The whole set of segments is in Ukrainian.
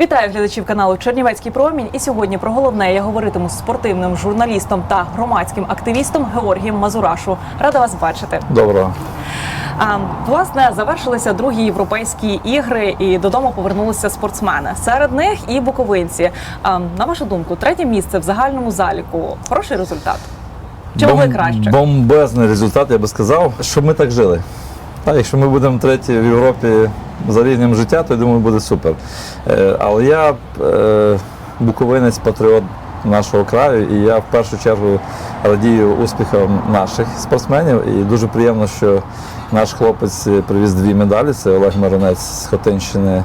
Вітаю глядачів каналу Чернівецький промінь. І сьогодні про головне я говоритиму з спортивним журналістом та громадським активістом Георгієм Мазурашу. Рада вас бачити. Доброго. А, власне, завершилися другі європейські ігри, і додому повернулися спортсмени. Серед них і буковинці. А, на вашу думку, третє місце в загальному заліку хороший результат. Чи могли Бом- краще? Бомбезний результат, я би сказав, щоб ми так жили. Так, якщо ми будемо треті в Європі за рівнем життя, то я думаю, буде супер. Е, але я е, буковинець, патріот нашого краю, і я в першу чергу радію успіхам наших спортсменів. І дуже приємно, що наш хлопець привіз дві медалі. Це Олег Миронець з Хотинщини.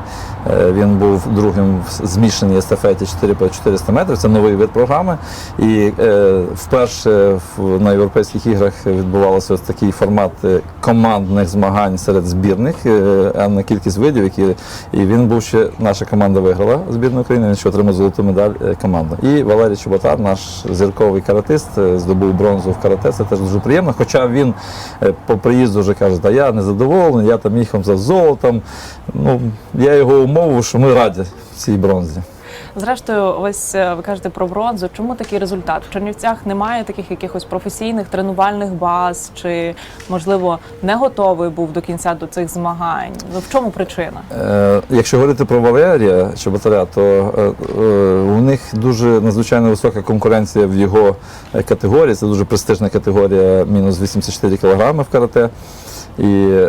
Е, Він був другим в змішаній естафеті 4 по 400 метрів. Це новий вид програми. І е, вперше на європейських іграх відбувався ось такий формат е, командних змагань серед збірних, е, а на кількість видів, які і він був ще наша команда виграла збірну України. Він ще отримав золоту медаль е, команда. І Валерій Чоботар, наш зірковий каратист, е, здобув бронзу в карате. Це теж дуже приємно. Хоча він е, по приїзду вже каже, та я не задоволений, я там їхав за золотом. Ну я його умовив, що ми раді цій бронзі. Зрештою, ось е, ви кажете про бронзу. Чому такий результат? В Чернівцях немає таких якихось професійних тренувальних баз, чи можливо не готовий був до кінця до цих змагань? Ну в чому причина? Е, Якщо говорити про Валерія Чоботаря, то е, е, у них дуже надзвичайно висока конкуренція в його е, категорії. Це дуже престижна категорія, мінус 84 кг в карате. І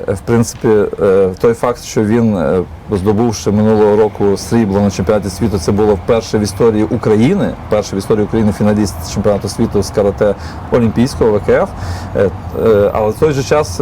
в принципі, е, той факт, що він, е, здобувши минулого року срібло на чемпіонаті світу, це було вперше в історії України, перший в історії України фіналіст чемпіонату світу з карате Олімпійського ВКФ. Е, Але в той же час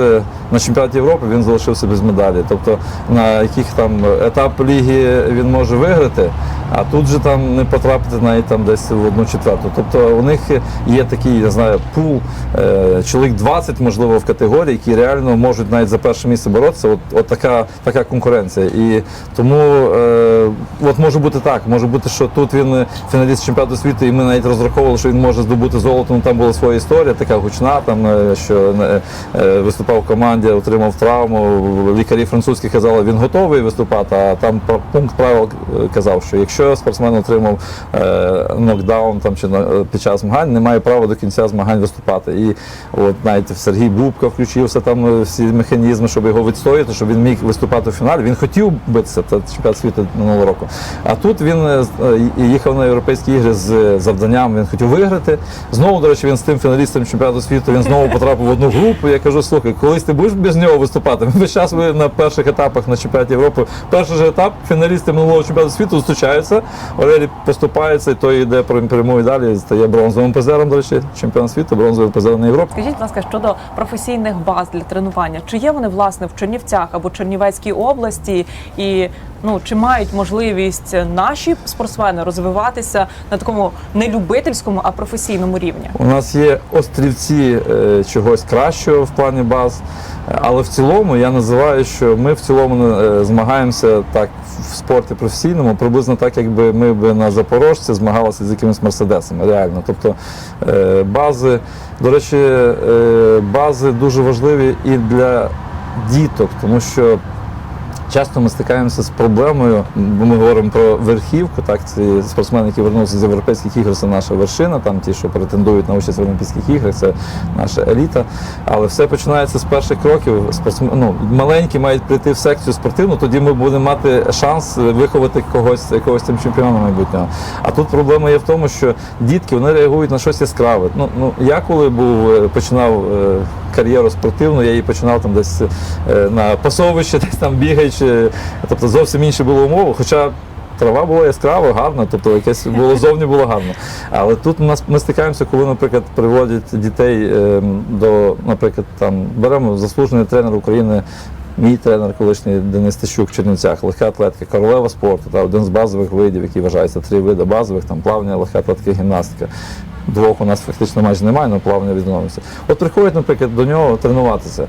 на чемпіонаті Європи він залишився без медалі. Тобто на яких там етап ліги він може виграти, а тут же там не потрапити навіть там десь в одну четверту. Тобто у них є такий, я знаю, пул, е, чоловік 20, можливо, в категорії, які реально можуть навіть за перше місце боротися. От, от така, така конкуренція. І тому е, от може бути так, може бути, що тут він фіналіст чемпіонату світу, і ми навіть розраховували, що він може здобути золото. Ну там була своя історія, така гучна, там е, що е, е, виступав в команді, отримав травму. Лікарі французькі казали, він готовий виступати. А там пункт правил казав, що якщо спортсмен отримав е, нокдаун там чи е, під час змагань, не має права до кінця змагань виступати. І от навіть Сергій Бубка включився там е, всі механізми, щоб його відстояти, щоб він міг виступати в фіналі. Він хотів битися, це чемпіонат світу минулого року. А тут він їхав на європейські ігри з завданням, він хотів виграти. Знову, до речі, він з тим фіналістом чемпіонату світу він знову потрапив в одну групу. Я кажу, слухай, колись ти будеш без нього виступати? Весь час ви на перших етапах на чемпіонаті Європи. Перший же етап фіналісти минулого чемпіонату світу зустрічаються. Орелі поступається, і той йде прямує далі, стає бронзовим призером, до речі, чемпіон світу, бронзовий призер на Європі. Скажіть, будь ласка, щодо професійних баз для тренування, чи є вони власне в Чернівцях або Чернівецькій області, і ну чи мають можливість наші спортсмени розвиватися на такому не любительському, а професійному рівні? У нас є острівці е, чогось кращого в плані баз, але в цілому я називаю, що ми в цілому е, змагаємося так в спорті професійному, приблизно так, якби ми б на Запорожці змагалися з якимись мерседесами. Реально. Тобто е, бази, до речі, бази дуже важливі і для діток, тому що. Часто ми стикаємося з проблемою, бо ми говоримо про верхівку. Так, ці спортсмени, які вернулися з європейських ігор, це наша вершина, там ті, що претендують на участь в Олімпійських іграх, це наша еліта. Але все починається з перших кроків. Спортсмен, ну, маленькі мають прийти в секцію спортивну, тоді ми будемо мати шанс виховати когось, якогось тим чемпіона майбутнього. А тут проблема є в тому, що дітки вони реагують на щось яскраве. Ну, ну я коли був е, починав. Кар'єру спортивну, я її починав там десь е, на пасовищі, десь там бігаючи. Тобто зовсім інші були умови. Хоча трава була яскрава, гарна, тобто якесь було зовні було гарно. Але тут у нас ми стикаємося, коли, наприклад, приводять дітей е, до, наприклад, там беремо заслужений тренер України. Мій тренер колишній Денис Тищук в Чернівцях, легка атлетика, королева спорту, та один з базових видів, які вважаються три види базових, там плавання, легка атлетика, гімнастика. Двох у нас фактично майже немає, але плавання відновимося. От приходять, наприклад, до нього тренуватися.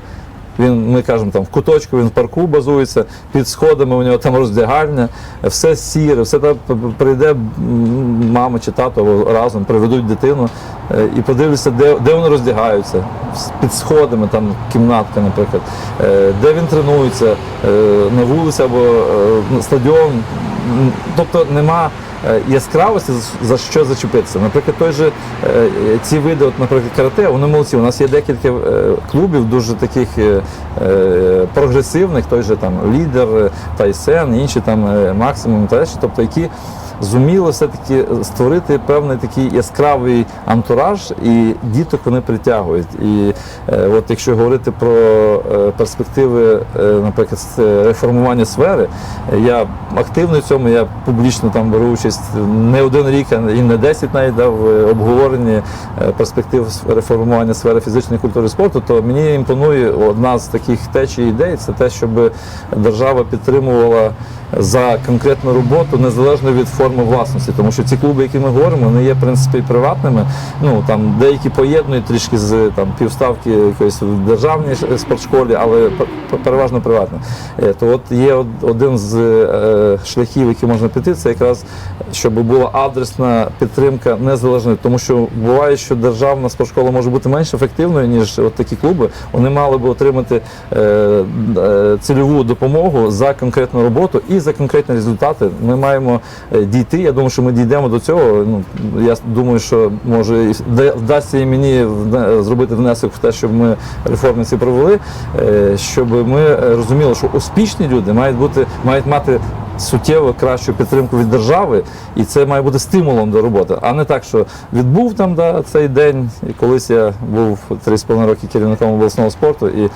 Він, ми кажемо, там в куточку він в парку базується, під сходами у нього там роздягальня, все сіре, все там прийде мама чи тато разом, приведуть дитину е, і подивляться, де, де вони роздягаються. Під сходами, там кімнатка, наприклад, е, де він тренується, е, на вулиці або на стадіон. Тобто нема яскравості за- що зачепитися. Наприклад, той же е, ці види, от, наприклад, карате, вони молодці. У нас є декілька е, клубів дуже таких е, е, прогресивних, той же там лідер, е, Тайсен, інші там е, максимум інші, тобто які. Зуміли все-таки створити певний такий яскравий антураж, і діток вони притягують. І е, от якщо говорити про е, перспективи, е, наприклад, е, реформування сфери, е, я активний в цьому, я публічно там беру участь не один рік, і не 10 навіть дав в обговоренні е, перспектив реформування сфери фізичної культури і спорту, то мені імпонує одна з таких течій ідей це те, щоб держава підтримувала за конкретну роботу незалежно від форми власності, тому що ці клуби, які ми говоримо, вони є в принципі приватними. Ну там деякі поєднують трішки з там півставки якоїсь в державній спортшколі, але переважно приватно. Е, То от є один з е, шляхів, які можна піти, це якраз щоб була адресна підтримка незалежно, тому що буває, що державна спортшкола може бути менш ефективною ніж от такі клуби. Вони мали би отримати е, е, цільову допомогу за конкретну роботу і за конкретні результати. Ми маємо е, дійти. Я думаю, що ми дійдемо до цього. Ну я думаю, що може вдасться і мені зробити внесок в те, щоб ми реформи ці провели, е, щоб ми е, розуміли, що успішні люди мають бути мають мати. Суттєво кращу підтримку від держави, і це має бути стимулом до роботи, а не так, що відбув там да, цей день. І колись я був 3,5 роки керівником обласного спорту і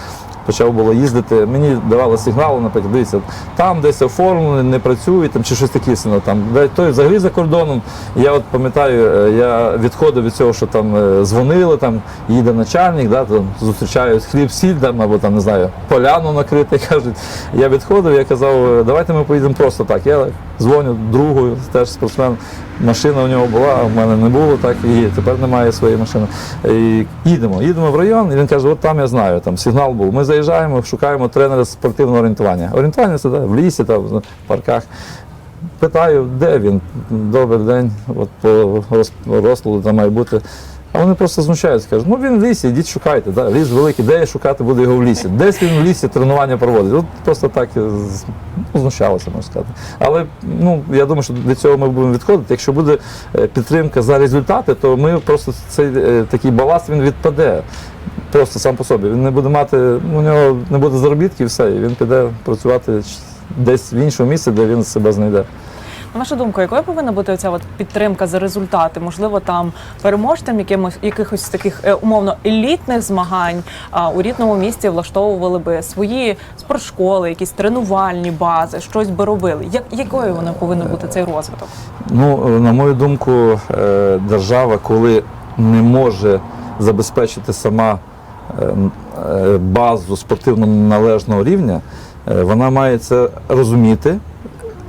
почав було їздити. Мені давали сигнали, наприклад, дивіться, там десь оформлено, не працює, там чи щось таке сильно там. Той взагалі за кордоном. Я от пам'ятаю, е, я відходив від цього, що там е, дзвонили, там їде начальник, да, там зустрічають хліб, сіль там, або там не знаю, поляну накрити. кажуть. Я відходив, я казав, «Е, давайте ми поїдемо просто так. Я дзвоню другу, теж спортсмен. Машина у нього була, а в мене не було, так і тепер немає своєї машини. І їдемо, їдемо в район, і він каже, от там я знаю, там сигнал був. Ми заїжджаємо, шукаємо тренера спортивного орієнтування. Орієнтування це да, в лісі, там, в парках. Питаю, де він? Добрий день, от по роз- розкладу там має бути. А вони просто знущаються, кажуть, ну він в лісі, йдіть шукайте. Да? Ліс великий, де я шукати буду його в лісі. Десь він в лісі тренування проводить. От просто так е, ну, знущалися, можна сказати. Але ну, я думаю, що від цього ми будемо відходити. Якщо буде е, підтримка за результати, то ми просто цей е, такий баласт він відпаде. Просто сам по собі. Він не буде мати, у нього не буде заробітків, і все, і він піде працювати десь в іншому місці, де він себе знайде. На вашу думку, якою повинна бути оця от підтримка за результати? Можливо, там переможцям якимось якихось таких е, умовно елітних змагань а, у рідному місті влаштовували би свої спортшколи, якісь тренувальні бази, щось би робили. Як якою вона повинна бути цей розвиток? Ну, е, на мою думку, е, держава, коли не може забезпечити сама базу спортивно належного рівня, вона має це розуміти.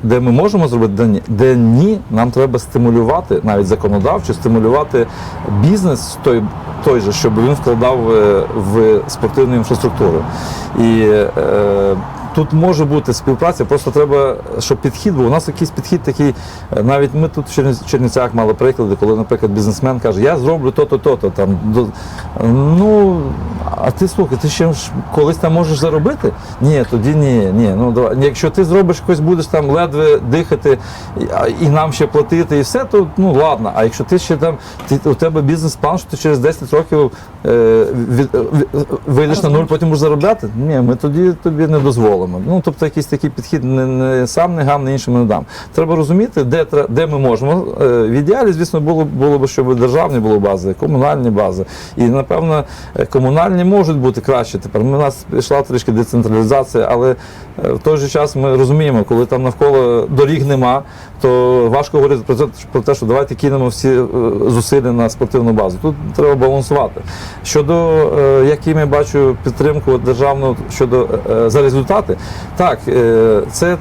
Де ми можемо зробити, де ні, нам треба стимулювати, навіть законодавчо, стимулювати бізнес той, той же, щоб він вкладав е, в спортивну інфраструктуру. І е, тут може бути співпраця, просто треба, щоб підхід був. У нас якийсь підхід такий, е, навіть ми тут в Черні- Чернівцях мали приклади, коли, наприклад, бізнесмен каже, я зроблю то-то, то-то. Там. Ну, а ти слухай, ти ще ж колись там можеш заробити? Ні, тоді ні, ні. Ну, давай. Якщо ти зробиш якось, будеш там ледве дихати і, нам ще платити, і все, то ну ладно. А якщо ти ще там, ти, у тебе бізнес-план, що ти через 10 років е, від, вийдеш на нуль, потім будеш заробляти? Ні, ми тоді тобі не дозволимо. Ну, тобто якийсь такий підхід не, не сам не гам, не іншим не дам. Треба розуміти, де, де ми можемо. Е, В ідеалі, звісно, було, було б, щоб державні були бази, комунальні бази. І, напевно, е, комунальні можуть бути краще тепер. У нас пішла трішки децентралізація, але е, в той же час ми розуміємо, коли там навколо доріг нема, то важко говорити про те, про те, що давайте кинемо всі е, зусилля на спортивну базу. Тут треба балансувати. Щодо е, як я бачу підтримку державну щодо е, за результати, так це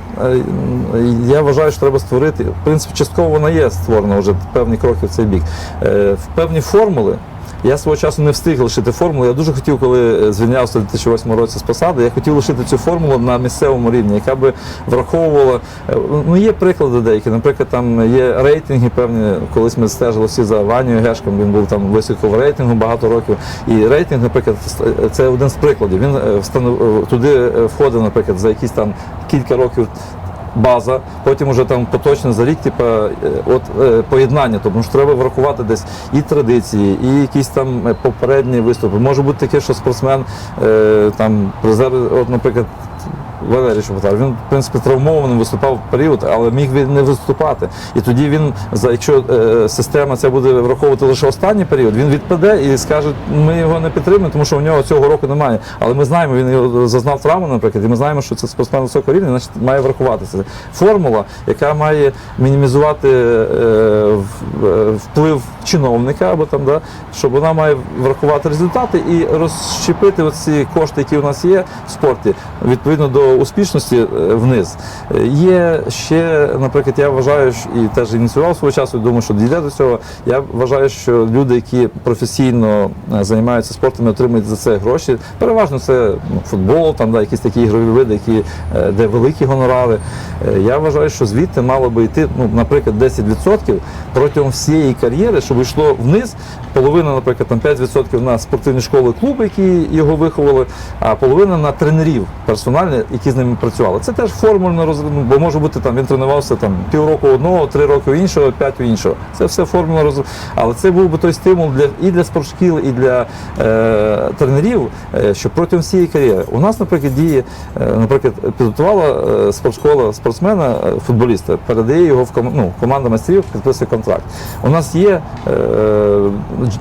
я вважаю, що треба створити. В принципі, частково вона є створена вже певні кроки в цей бік. В певні формули. Я свого часу не встиг лишити формулу. Я дуже хотів, коли е, звільнявся у 2008 році з посади, я хотів лишити цю формулу на місцевому рівні, яка би враховувала. е, Ну, є приклади деякі. Наприклад, там є рейтинги певні. Колись ми стежили всі за Ванією Гешком, він був там високо в рейтингу багато років. І рейтинг, наприклад, ст- це один з прикладів. Він е, е, туди е, входив, наприклад, за якісь там кілька років база, потім уже там поточно за рік, типу, е, от е, поєднання. Тому що треба врахувати десь і традиції, і якісь там е, попередні виступи. Може бути таке, що спортсмен там призер, от, наприклад. Валерій Шепетар, він, в принципі, травмованим виступав в період, але міг він не виступати. І тоді він, якщо е, система ця буде враховувати лише останній період, він відпаде і скаже, ми його не підтримуємо, тому що у нього цього року немає. Але ми знаємо, він його зазнав травму, наприклад, і ми знаємо, що це спортсмен високого рівня, значить має врахуватися. Формула, яка має мінімізувати е, е, вплив чиновника, або там, да, щоб вона має врахувати результати і розщепити оці кошти, які у нас є в спорті, відповідно до успішності е, вниз. Е, Є ще, наприклад, я вважаю, і теж ініціював свого часу, думаю, що дійде до цього. Я вважаю, що люди, які професійно е, займаються спортом і отримують за це гроші, переважно це ну, футбол, там да, якісь такі ігрові види, які, де великі гонорари. Я вважаю, що звідти мало би йти, ну, наприклад, 10% протягом всієї кар'єри, щоб йшло вниз. Половина, наприклад, там 5% на спортивні школи, клуби, які його виховали, а половина на тренерів персональні, які з ними працювали. Це теж формульно розроблено, бо може бути там він тренувався там півроку одного, три роки іншого, п'ять у іншого. Це все формульно роз... Але це був би той стимул для і для спортшкіл, і для е, тренерів, е, що протягом всієї кар'єри. У нас, наприклад, діє, е, наприклад, підготувала е, спортшкола спортсмена, е, футболіста, передає його в ком... ну, команда майстрів, підписує контракт. У нас є е,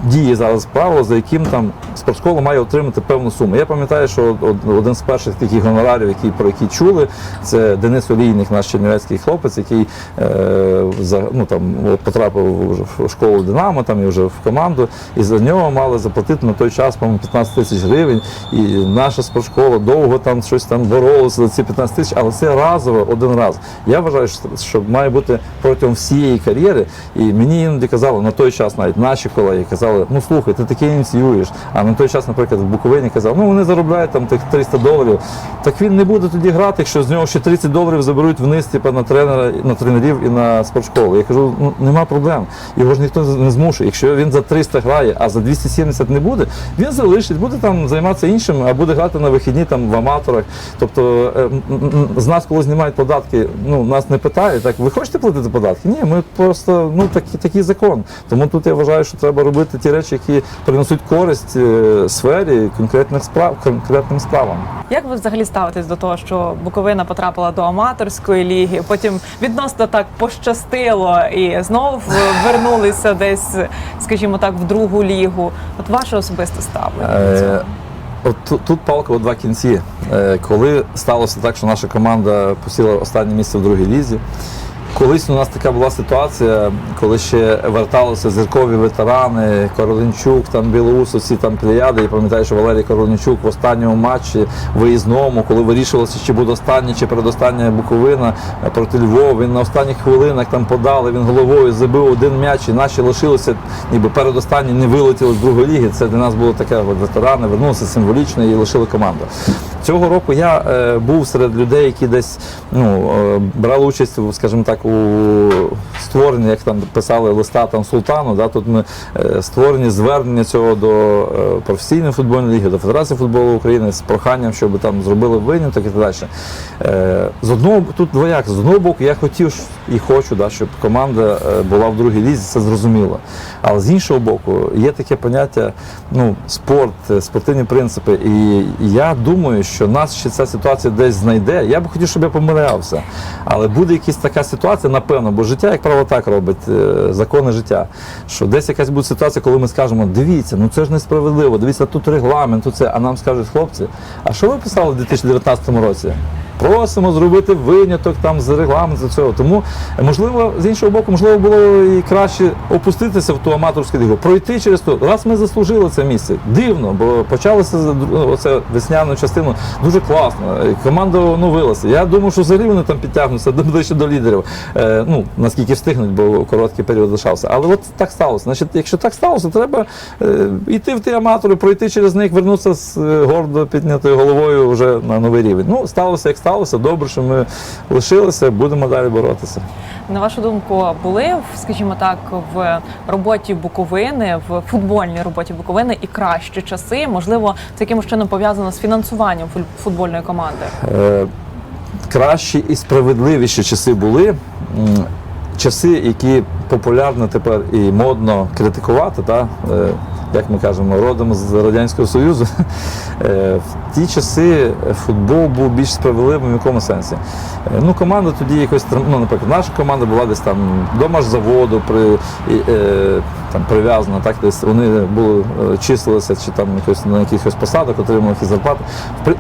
діє зараз правило, за яким там спортшкола має отримати певну суму. Я пам'ятаю, що один з перших таких гонорарів, які, про які чули, це Денис Олійник, наш чернівецький хлопець, який е, за, ну, там, от, потрапив вже в школу Динамо там, і вже в команду, і за нього мали заплатити на той час, по-моєму, 15 тисяч гривень. І наша спортшкола довго там щось там боролася за ці 15 тисяч, але це разово один раз. Я вважаю, що має бути протягом всієї кар'єри. І мені іноді казали на той час, навіть наші колеги казали, ну слухай, ти таке ініціюєш. А на той час, наприклад, в Буковині казав, ну вони заробляють там тих 300 доларів. Так він не буде тоді грати, якщо з нього ще 30 доларів заберуть вниз, типу, на тренера, на тренерів і на спортшколу. Я кажу, ну нема проблем. Його ж ніхто не змушує. Якщо він за 300 грає, а за 270 не буде, він залишить, буде там займатися іншим, а буде грати на вихідні там в аматорах. Тобто е, з нас, коли знімають податки, ну нас не питають, так ви хочете платити податки? Ні, ми просто ну такий, такий закон. Тому тут я вважаю, що треба робити ті речі, які принесуть користь е, сфері конкретних справ, конкретним справам. Як ви взагалі ставитесь до того, що Буковина потрапила до аматорської ліги, потім відносно так пощастило і знову вернулися десь, скажімо так, в другу лігу? От ваше особисте ставлення до цього? Е, От тут, тут палка у два кінці. Е, Коли сталося так, що наша команда посіла останнє місце в другій лізі. Колись у нас така була ситуація, коли ще верталися зіркові ветерани, Короленчук, там Білоусовці, там Плеяди. Я пам'ятаю, що Валерій Короленчук в останньому матчі виїзному, коли вирішувалося, чи буде останній, чи передостання Буковина проти Львова. Він на останніх хвилинах там подали, він головою забив один м'яч, і наші лишилися, ніби передостанні не вилетіли з другої ліги. Це для нас було таке ветерани, вернулися символічно і лишили команду. Цього року я е, був серед людей, які десь ну, е, брали участь, скажімо так, у створенні, як там писали листа там султану. Да, тут ми е, створені звернення цього до е, професійної футбольної ліги, до Федерації футболу України з проханням, щоб там зробили виняток і так далі. Е, з одного тут двояк, з одного боку, я хотів і хочу, да, щоб команда була в другій лізі, це зрозуміло. Але з іншого боку, є таке поняття ну, спорт, спортивні принципи. І я думаю, що нас ще ця ситуація десь знайде. Я б хотів, щоб я помилявся. Але буде якась така ситуація, напевно, бо життя, як правило, так робить, е, закони життя. Що десь якась буде ситуація, коли ми скажемо, дивіться, ну це ж несправедливо, дивіться, тут регламент, тут це, а нам скажуть, хлопці, а що ви писали в 2019 році? Просимо зробити виняток там з регламенту цього. Тому е, можливо, з іншого боку, можливо, було і краще опуститися в ту аматорську лігу, пройти через то. Раз ми заслужили це місце. Дивно, бо почалося ну, оце весняну частину дуже класно. Команда оновилася. Я думав, що взагалі вони там підтягнуться ближче до лідерів. Е, ну наскільки встигнуть, бо короткий період лишався. Але от так сталося. Значить, якщо так сталося, треба е, йти в ті аматори, пройти через них, вернутися з е, гордо піднятою головою вже на новий рівень. Ну, сталося як сталося. Добре, що ми лишилися, будемо далі боротися. На вашу думку, були, скажімо так, в роботі Буковини, в футбольній роботі Буковини і кращі часи? Можливо, це якимось чином пов'язано з фінансуванням футбольної команди? Е, кращі і справедливіші часи були. Часи, які популярно тепер і модно критикувати, та, е, як ми кажемо, родом з Радянського Союзу. Е, В ті часи футбол був більш справедливим в якому сенсі. Е, Ну, команда тоді якось ну, наприклад, наша команда була десь там до машзаводу при, е, там, прив'язана, так десь вони були числилися чи там якось на якихось посадах, отримували якісь зарплати.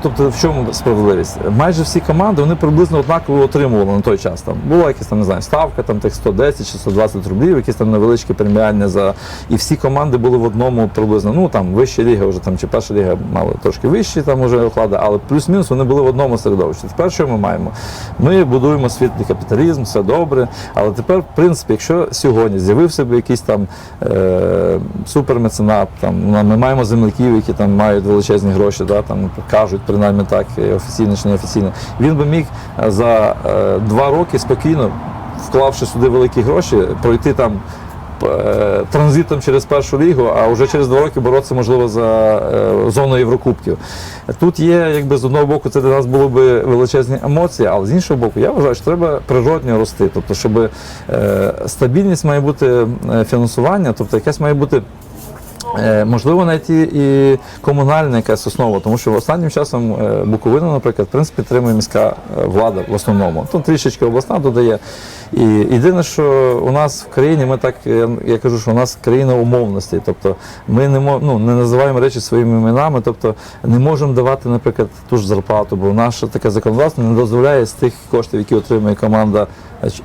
Тобто, в чому справедливість? Майже всі команди вони приблизно однаково отримували на той час. Там була якась там не знаю, ставка, там тих 110 чи 120 рублів, якісь там невеличкі преміальні за і всі команди були в одному приблизно. Ну там вища ліга вже там чи перша ліга мали трошки вищі там уже оклади, але плюс-мінус вони були в одному середовищі. Тепер що ми маємо? Ми будуємо світлий капіталізм, все добре. Але тепер, в принципі, якщо сьогодні з'явився б якийсь там е, супермеценат, там ну, ми маємо земляків, які там мають величезні гроші, да, там кажуть, принаймні так, е, офіційно чи неофіційно. Він би міг е, за е, два роки спокійно, вклавши сюди великі гроші, пройти там. Е, Транзитом через першу лігу, а вже через два роки боротися можливо за е, зону Єврокубків. Тут є, якби з одного боку, це для нас було б величезні емоції, але з іншого боку, я вважаю, що треба природньо рости. Тобто, щоб е, стабільність має бути фінансування, тобто якась має бути. Е, Можливо, навіть і, якась основа, тому що останнім часом е, Буковину, наприклад, в принципі, підтримує міська е, влада в основному. Тут трішечки обласна додає. І єдине, що у нас в країні, ми так, я, кажу, що у нас країна умовностей. Тобто ми не ну, не називаємо речі своїми іменами, тобто не можемо давати, наприклад, ту ж зарплату, бо наше таке законодавство не дозволяє з тих коштів, які отримує команда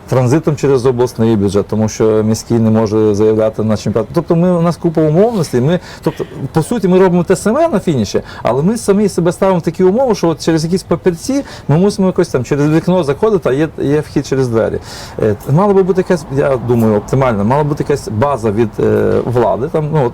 транзитом через обласний бюджет, тому що міський не може заявляти на чемпіонат. Тобто ми у нас купа умовностей. Ми, тобто, по суті, ми робимо те саме на фініші, але ми самі себе ставимо в такі умови, що от через якісь папірці ми мусимо якось там через вікно заходити, а є, є вхід через двері. Е, Мала би бути якась, я думаю, оптимальна, мала бути якась база від е, влади. Там, ну, от,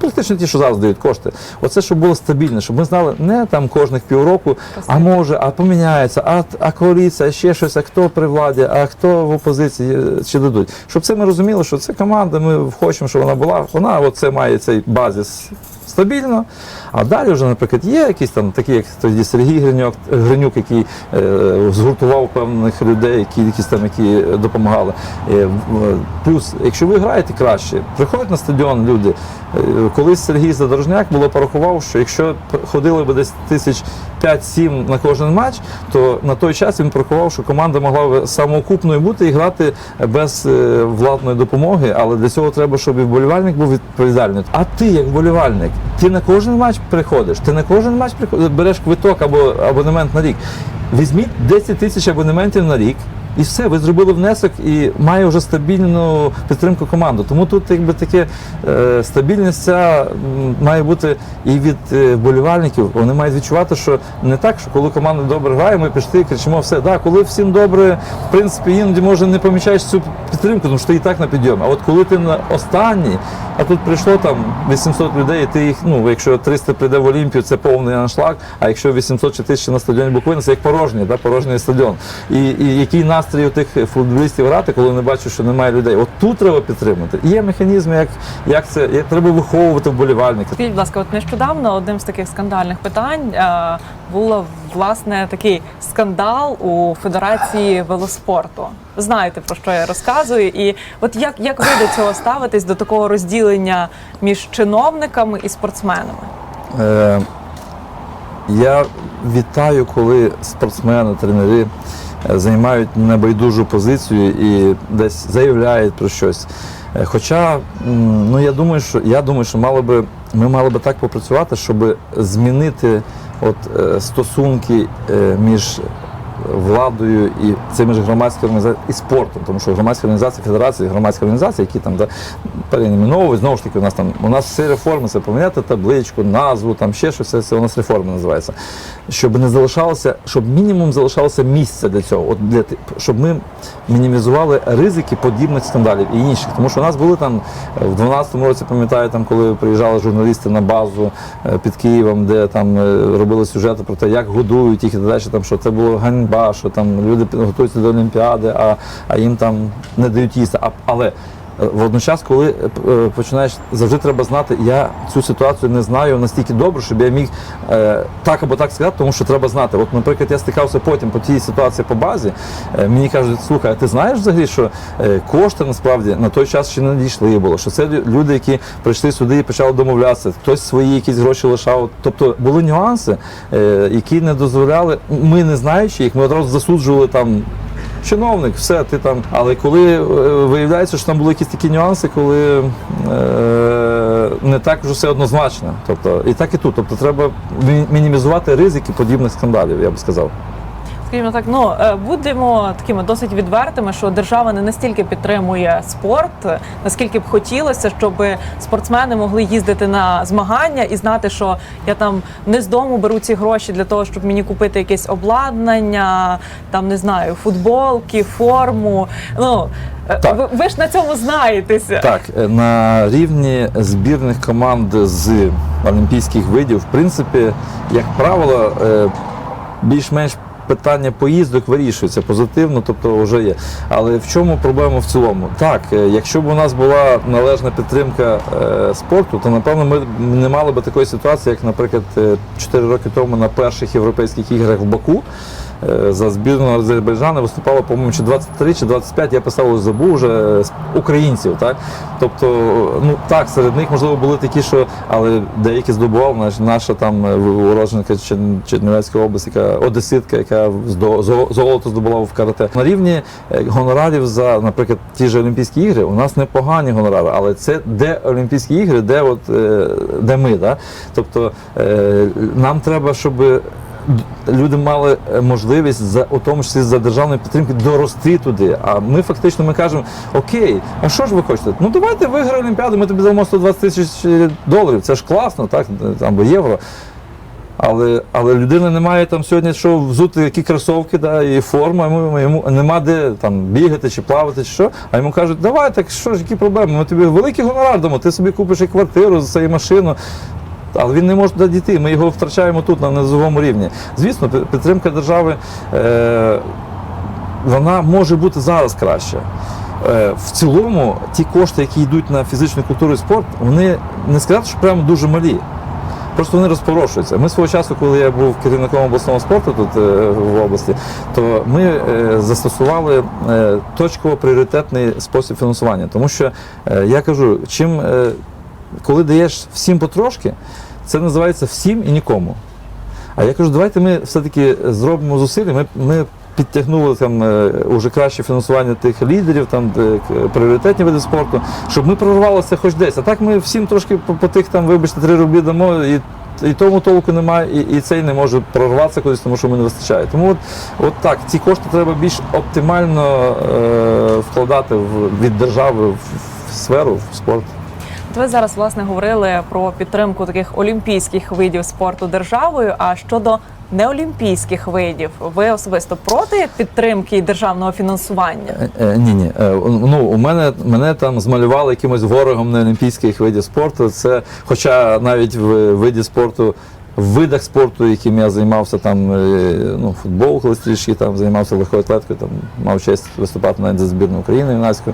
Практично ті, що зараз дають кошти. Оце, щоб було стабільно, щоб ми знали не там кожних півроку, а може, а поміняється, а, а коаліція, а ще щось, а хто при владі, а хто в опозиції е, чи дадуть. Щоб це ми розуміли, що це команда, ми хочемо, щоб вона була, вона оце має цей базис стабільно. А далі вже, наприклад, є якісь там такі, як тоді Сергій Гринюк, Гринюк який е, згуртував певних людей, які, якісь там, які допомагали. Е, плюс, якщо ви граєте краще, приходять на стадіон люди. Е, Колись Сергій Задорожняк було порахував, що якщо ходили б десь тисяч 5-7 на кожен матч, то на той час він порахував, що команда могла б самоокупною бути і грати без е, владної допомоги, але для цього треба, щоб і вболівальник був відповідальний. А ти, як вболівальник, ти на кожен матч приходиш, ти на кожен матч приходиш, береш квиток або абонемент на рік. Візьміть 10 тисяч абонементів на рік. І все, ви зробили внесок і має вже стабільну підтримку команду. Тому тут якби таке е, стабільність ця має бути і від е, вболівальників. Вони мають відчувати, що не так, що коли команда добре грає, ми пішли, і кричимо все. Да, коли всім добре, в принципі, іноді може не помічаєш цю підтримку, тому що ти і так на підйомі. А от коли ти на останній, а тут прийшло там 800 людей, і ти їх, ну якщо 300 прийде в Олімпію, це повний аншлаг. А якщо 800 чи 1000 на стадіоні Буковини, це як порожній, да, порожній стадіон. І, і який настрій у тих футболістів грати, коли вони бачать, що немає людей. От тут треба підтримати. І є механізми, як, як це як треба виховувати вболівальника. Скажіть, будь ласка, от нещодавно одним з таких скандальних питань е, було власне такий скандал у Федерації велоспорту. Знаєте про що я розказую, і от як, як ви до цього ставитесь до такого розділення між чиновниками і спортсменами? Е, я вітаю, коли спортсмени, тренери займають небайдужу позицію і десь заявляють про щось. Е, Хоча, ну я думаю, що я думаю, що мало би ми мали би так попрацювати, щоб змінити от, е, стосунки е, між владою і цими ж громадськими організаціями і спортом, тому що громадські організації, федерації, громадські організації, які там да, перейменовують, знову ж таки, у нас там у нас всі реформи, це поміняти табличку, назву, там ще щось, це, це у нас реформи називається. Щоб не залишалося, щоб мінімум залишалося місце для цього, от для щоб ми мінімізували ризики подібних скандалів і інших. Тому що у нас були там в 12-му році, пам'ятаю, там коли приїжджали журналісти на базу е, під Києвом, де там е, робили сюжети про те, як годують їх і далі, там що це було ганьба, що там люди готуються до Олімпіади, а, а їм там не дають їсти. А, але Водночас, коли е, е, починаєш, завжди треба знати, я цю ситуацію не знаю настільки добре, щоб я міг е, так або так сказати, тому що треба знати. От, наприклад, я стикався потім по тій ситуації по базі. Мені кажуть, слухай, а ти знаєш взагалі, що кошти насправді на той час ще не надійшли було. Що це люди, які прийшли сюди і почали домовлятися, хтось свої якісь гроші лишав. Тобто були нюанси, які не дозволяли. Ми не знаючи їх, ми одразу засуджували там чиновник, все, ти там. Але коли е, виявляється, що там були якісь такі нюанси, коли е, не так вже все однозначно. Тобто, і так і тут. Тобто треба мінімізувати ризики подібних скандалів, я би сказав. Скажімо так, ну е, будемо такими досить відвертими, що держава не настільки підтримує спорт, е, наскільки б хотілося, щоб спортсмени могли їздити на змагання і знати, що я там не з дому беру ці гроші для того, щоб мені купити якесь обладнання, там не знаю, футболки, форму. Ну е, Так. ви, ж на цьому знаєтеся. Так, на рівні збірних команд з олімпійських видів, в принципі, як правило, більш-менш питання поїздок вирішується позитивно, тобто вже є. Але в чому проблема в цілому? Так, е, якщо б у нас була належна підтримка е, спорту, то напевно ми не мали би такої ситуації, як, наприклад, 4 роки тому на перших європейських іграх в Баку. Е, За збірну Азербайджану виступало, по-моєму, чи 23, чи 25, я писав, забув вже е, українців. Так? Тобто, ну так, серед них можливо були такі, що але деякі здобував наш- наша там е, уродженка Чер- Чернівецької області, яка одеситка, яка золото здобула в карате. На рівні е, гонорарів за, наприклад, ті ж Олімпійські ігри, у нас непогані гонорари, але це де Олімпійські ігри, де от е, де ми. Да? Тобто е, нам треба, щоб люди мали е, можливість за у тому числі за державної підтримки дорости туди. А ми фактично ми кажемо: Окей, а що ж ви хочете? Ну давайте виграй Олімпіаду, ми тобі дамо 120 тисяч е, доларів. Це ж класно, так або євро. Але, але людина не має там сьогодні що взути які кросовки, да, і форма, йому, йому нема де там бігати чи плавати, чи що. А йому кажуть, давай, так що ж, які проблеми? Ми тобі великий гонорар дамо, ти собі купиш і квартиру і машину. Але він не може туди дійти. Ми його втрачаємо тут на низовому рівні. Звісно, підтримка держави е, вона може бути зараз краще. Е, в цілому, ті кошти, які йдуть на фізичну культуру і спорт, вони не сказати, що прямо дуже малі. Просто вони розпорошуються. Ми свого часу, коли я був керівником обласного спорту тут е, в області, то ми застосували точково пріоритетний спосіб фінансування. Тому що я кажу, чим коли даєш всім потрошки, це називається всім і нікому. А я кажу, давайте ми все-таки зробимо зусилля. Ми, ми підтягнули там е, уже краще фінансування тих лідерів, там пріоритетні види спорту, щоб ми прорвалися хоч десь. А так ми всім трошки по, по тих там, вибачте, три рублі дамо. І і тому толку немає, і, і цей не може прорватися кудись, тому що ми не вистачає. Тому от, от так, ці кошти треба більш оптимально е, вкладати в, від держави в, в сферу, в спорт. Ви зараз власне говорили про підтримку таких олімпійських видів спорту державою. А щодо неолімпійських видів, ви особисто проти підтримки державного фінансування? Е, е, Ні, ні. Е, Ну, у мене мене там змалювали якимось ворогом неолімпійських видів спорту. Це, хоча навіть в виді спорту. В видах спорту, яким я займався, там е, ну, футбол, коли трішки там займався легкою атлеткою, там мав честь виступати навіть за збірну України юнацьку.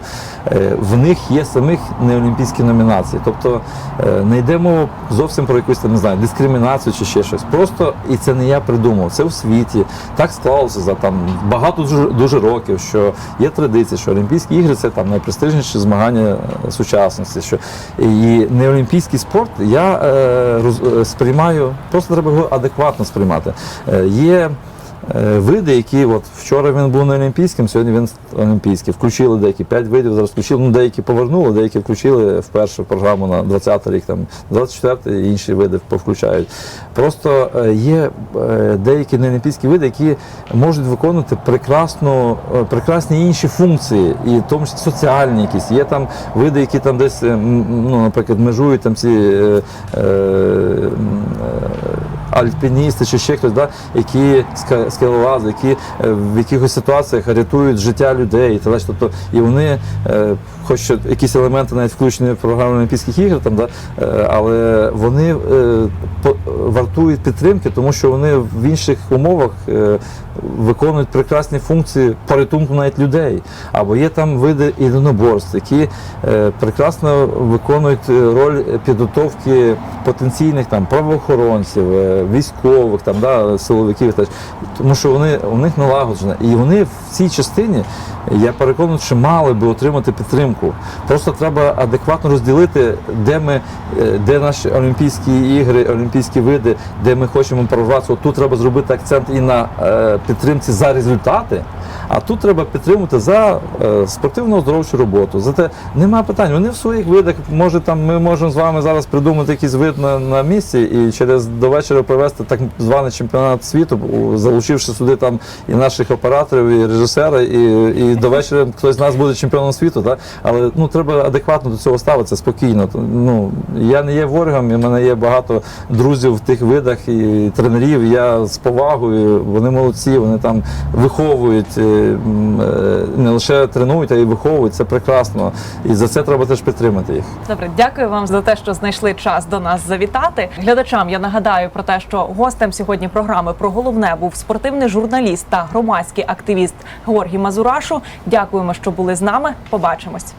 е, В них є самих неолімпійські номінації. Тобто е, не йдемо зовсім про якусь там не знаю, дискримінацію чи ще щось. Просто і це не я придумав. Це в світі. Так склалося за там багато дуже, років, що є традиція, що Олімпійські ігри це там найпрестижніші змагання сучасності. Що і неолімпійський спорт я е, роз, сприймаю, просто треба його адекватно сприймати. Е, є види, які от вчора він був на Олімпійському, сьогодні він Олімпійський. Включили деякі п'ять видів, зараз включили, ну деякі повернули, деякі включили в програму на 20 рік, там 24 і інші види повключають. Просто е, є е, деякі неолімпійські види, які можуть виконувати прекрасно, е, прекрасні інші функції, і в тому числі соціальні якісь. Є там види, які там десь, е, ну, наприклад, межують там ці е, е, е, альпіністи чи ще хтось, да, які ска- скелелази, які е, в якихось ситуаціях рятують життя людей. Далі. тобто, і вони, е, хоч якісь елементи навіть включені в програму Олімпійських ігор, там, да, е, але вони вартують підтримки, тому що вони в інших умовах виконують прекрасні функції порятунку навіть людей. Або є там види єдиноборств, які прекрасно виконують роль підготовки потенційних там правоохоронців, військових, там да, силовиків, та. Тому що вони у них налагоджено. І вони в цій частині, я переконаний, що мали би отримати підтримку. Просто треба адекватно розділити, де ми, е, де наші Олімпійські ігри, олімпійські види, де ми хочемо прорватися. Тут треба зробити акцент і на е, підтримці за результати. А тут треба підтримувати за е, спортивну оздоровчу роботу. За те нема питань. Вони в своїх видах, може там ми можемо з вами зараз придумати якийсь вид на, на місці і через до вечора провести так званий чемпіонат світу, у- залучивши сюди там і наших операторів, і режисера, і, і до вечора хтось з нас буде чемпіоном світу. Так? Але ну треба адекватно до цього ставитися спокійно. Ну я не є ворогом, і в мене є багато друзів в тих видах і тренерів. Я з повагою, вони молодці, вони там виховують, е, е, не лише тренують, а й виховують. Це прекрасно. І за це треба теж підтримати їх. Добре, дякую вам за те, що знайшли час до нас завітати. Глядачам я нагадаю про те, що гостем сьогодні програми про головне був спортивний журналіст та громадський активіст Георгій Мазурашу. Дякуємо, що були з нами. Побачимось.